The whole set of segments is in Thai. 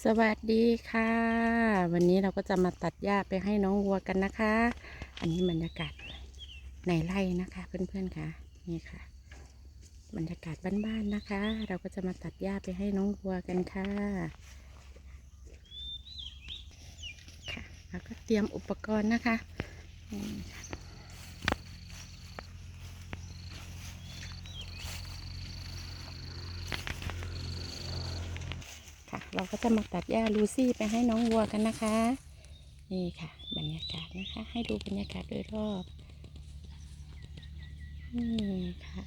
สวัสดีค่ะ วันนี้เราก็จะมาตัดหญ้าไปให้น้องวัวกันนะคะ อันนี้บรรยากาศในไร่นะคะ เพื่อนๆค่ะนี่ค่ะ บรรยากาศบ้านๆนะคะ เราก็จะมาตัดหญ้าไปให้น้องวัวกันค่ะค่ะแล้วก็เตรียมอุปกรณ์นะคะนี่ค่ะค่ะ เราก็จะมาตัดหญ้าลูซี่ไปให้น้องวัวกันนะคะ นี่ค่ะ บรรยากาศนะคะ ให้ดูบรรยากาศโดยรอบนี่ค่ะ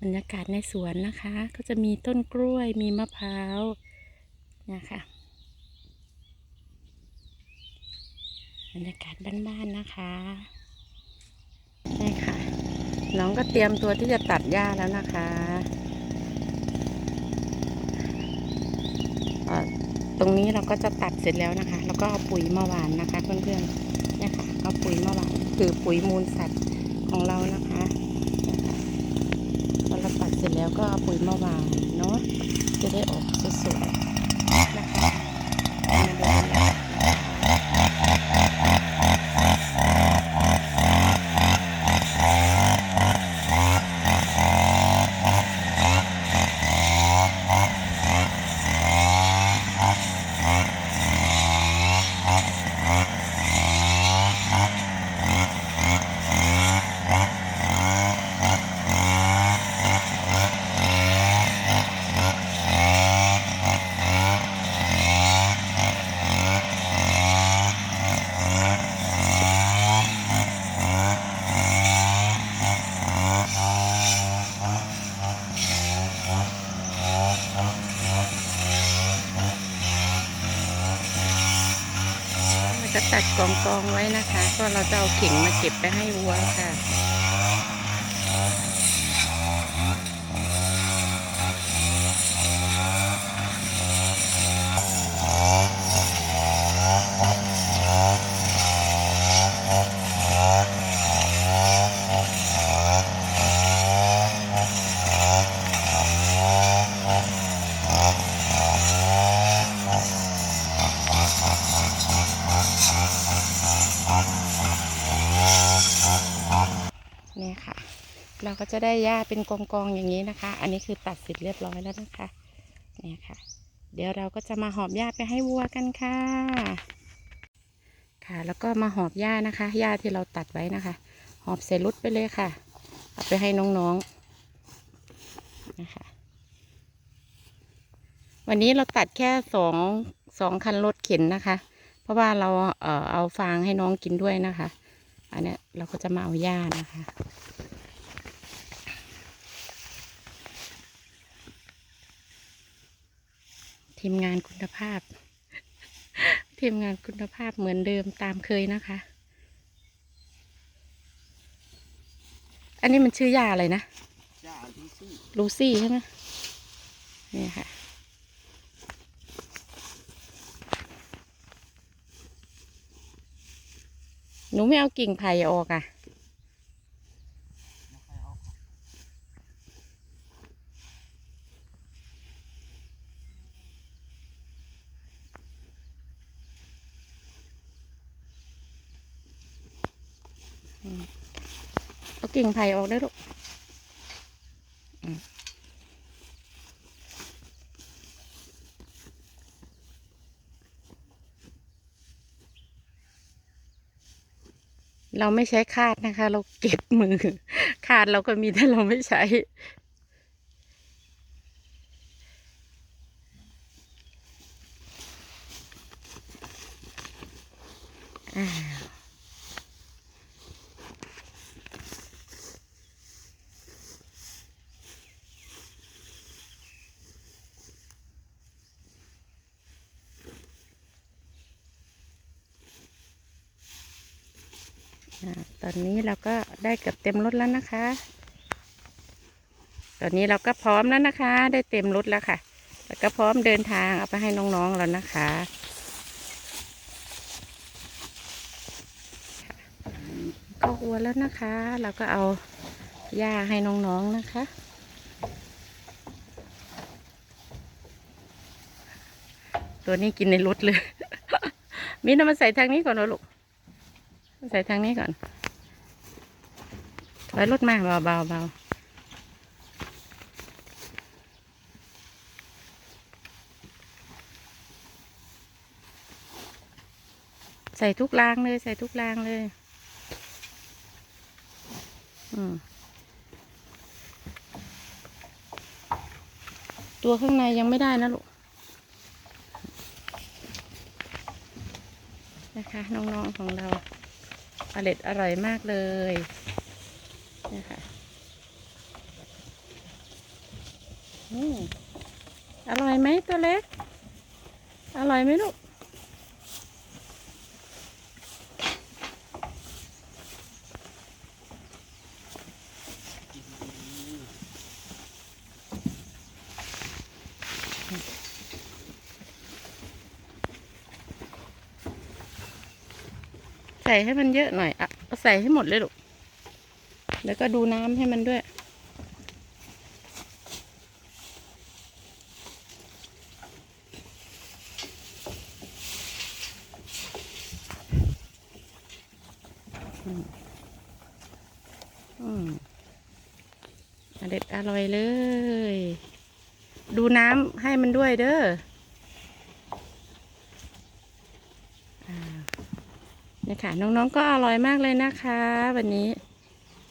บรรยากาศในสวนนะคะ ก็จะมีต้นกล้วยมีมะพร้าวนะคะบรรยากาศบ้านๆนะคะคะ น้องก็เตรียมตัวที่จะตัดหญ้าแล้วนะคะตรงนี้เราก็จะตัดเสร็จแล้วนะคะ แล้วก็เอาปุ๋ยมาหวานนะคะเพื่อนๆเนี่ยค่ะเอาปุ๋ยมาหวานคือปุ๋ยมูลสัตว์ของเรานะคะพอเราตัดเสร็จแล้วก็เอาปุ๋ยมาวางเนาะจะได้ออกสวยๆนะคะมาดูกันนะคะ ตัดกองกองไว้นะคะ ก็เราจะเอาเข่งมาเก็บไปให้วัวค่ะ เราก็จะได้หญ้าเป็นกองๆอย่างนี้นะคะ อันนี้คือตัดเสร็จเรียบร้อยแล้วนะคะเนี่ยค่ะ เดี๋ยวเราก็จะมาหอบหญ้าไปให้วัวกันค่ะ ค่ะ แล้วก็มาหอบหญ้านะคะหญ้าที่เราตัดไว้นะคะ หอบใส่รถไปเลยค่ะ เอาไปให้น้องๆนะคะ วันนี้เราตัดแค่สองสองคันรถเข็นนะคะ เพราะว่าเราเออเอาฟางให้น้องกินด้วยนะคะ อันนี้เราก็จะมาเอาหญ้านะคะ ทีมงานคุณภาพ ทีมงานคุณภาพเหมือนเดิมตามเคยนะคะ อันนี้มันชื่อยาอะไรนะจ้าลูซี่ลูซี่ใช่ไหมนี่ค่ะหนูไม่เอากิ่งไผ่ออกอะไม่ค่อยเอา เอากิ่งไผ่ออกได้ลูกเราไม่ใช้คาดนะคะ เราเก็บมือ คาดเราก็มีแต่เราไม่ใช้อ่า ตอนนี้เราก็ได้เกือบเต็มรถแล้วนะคะ ตอนนี้เราก็พร้อมแล้วนะคะ ได้เต็มรถแล้วค่ะ แล้วก็พร้อมเดินทางเอาไปให้น้องๆแล้วนะคะคอกวัวแล้วนะคะ เราก็เอาหญ้าให้น้องๆนะคะ ตัวนี้กินในรถเลยมินเอามาใส่ทางนี้ก่อนวะลูก ใส่ทางนี้ก่อนถอยรถมากเบาเบาเบาใส่ทุกรางเลย ใส่ทุกรางเลย อืมตัวข้างในยังไม่ได้นะลูก นะคะ น้อง ๆ ของเรา อร่อยอร่อยมากเลยนะคะอืมอร่อยไหมตัวเล็ก อร่อยไหมลูก ใส่ให้มันเยอะหน่อยอะใส่ให้หมดเลยลูกแล้วก็ดูน้ำให้มันด้วย อืมอืมอเด็ดอร่อยเลย ดูน้ำให้มันด้วยเด้ออ่า เนี่ค่ะ น้องๆก็อร่อยมากเลยนะคะ วันนี้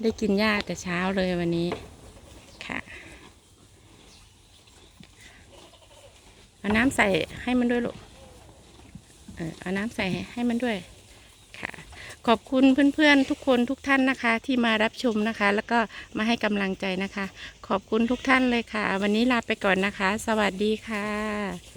ได้กินหญ้าแต่เช้าเลยวันนี้ค่ะ เอาน้ำใส่ให้มันด้วยลูกเออเอาน้ำใส่ให้มันด้วยค่ะ ขอบคุณเพื่อนๆทุกคนทุกท่านนะคะ ที่มารับชมนะคะ แล้วก็มาให้กำลังใจนะคะ ขอบคุณทุกท่านเลยค่ะ วันนี้ลาไปก่อนนะคะ สวัสดีค่ะ